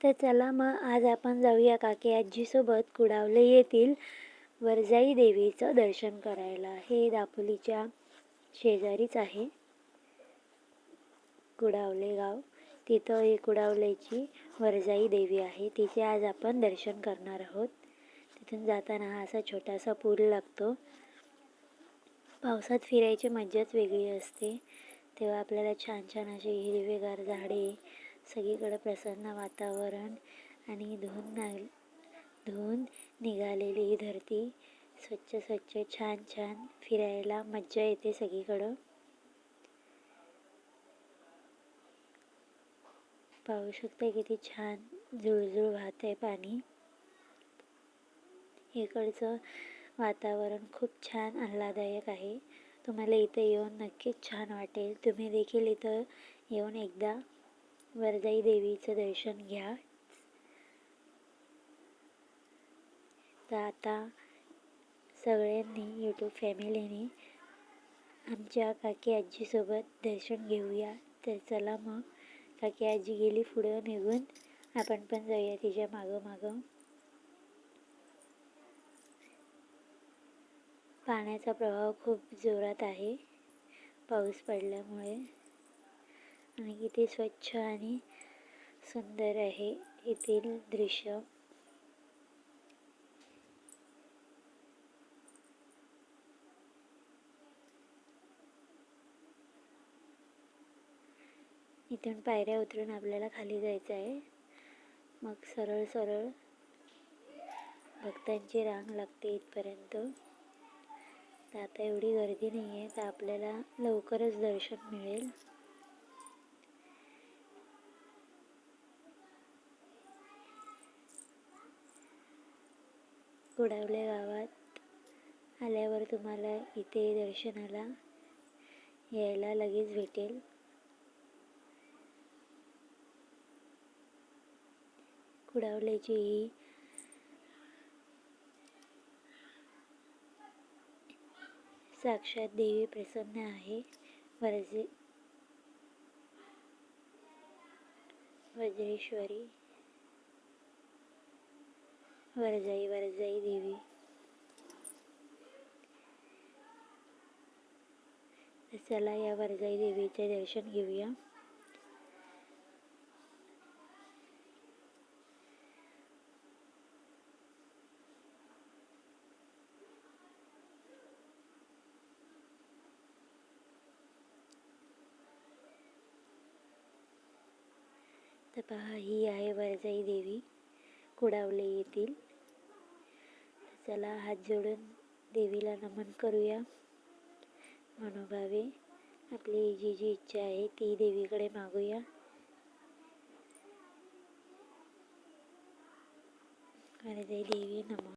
तर चला मग आज आपण जाऊया काकी आजीसोबत कुडावले येथील वरजाई देवीचं दर्शन करायला. हे दापोलीच्या शेजारीच आहे कुडावले गाव. तिथं ही कुडावलेची वरजाई देवी आहे. तिचे आज आपण दर्शन करणार आहोत. तिथून जाताना हा असा छोटासा पूल लागतो. पावसात फिरायची मज्जाच वेगळी असते. तेव्हा आपल्याला छान छान अशी हिरवेगार झाडे सगळीकडे प्रसन्न वातावरण आणि धुवून ना धुवून निघालेली ही धरती स्वच्छ स्वच्छ छान छान फिरायला मज्जा येते सगळीकडं. पाहू शकता किती छान झुळझुळ वाहत आहे पाणी. इकडचं वातावरण खूप छान आल्हाददायक आहे. तुम्हाला इथं येऊन नक्कीच छान वाटेल. तुम्ही देखील इथं येऊन एकदा वरदाई देवीचं दर्शन घ्या. तर आता सगळ्यांनी यूट्यूब फॅमिलीने आमच्या काकी आजीसोबत दर्शन घेऊया. तर चला मग काकी आजी गेली पुढं निघून. आपण पण जाऊया तिच्या मागं मागं. पाण्याचा प्रवाह खूप जोरात आहे. पाऊस पडल्यामुळे. आणि किती स्वच्छ आणि सुंदर आहे येथील दृश्य. इथून पायऱ्या उतरून आपल्याला खाली जायचं आहे. मग सरळ सरळ भक्तांची रांग लागते इथपर्यंत. तर आता एवढी गर्दी नाही आहे तर आपल्याला लवकरच दर्शन मिळेल. कुडावले गावात आल्यावर तुम्हाला इथे दर्शनाला यायला लगेच भेटेल. कुडावल्याची ही साक्षात देवी प्रसन्न आहे. वरजे वज्रेश्वरी वरजाई वरजाई देवी. चला या वरजाई देवीचे दर्शन घेऊया. तर पहा ही आहे वरजाई देवी. कुडावले येथील चला हात जोडून देवीला नमन करूया. मनोभावे आपली जी जी इच्छा आहे ती देवीकडे मागूया. वरजाई देवी नमो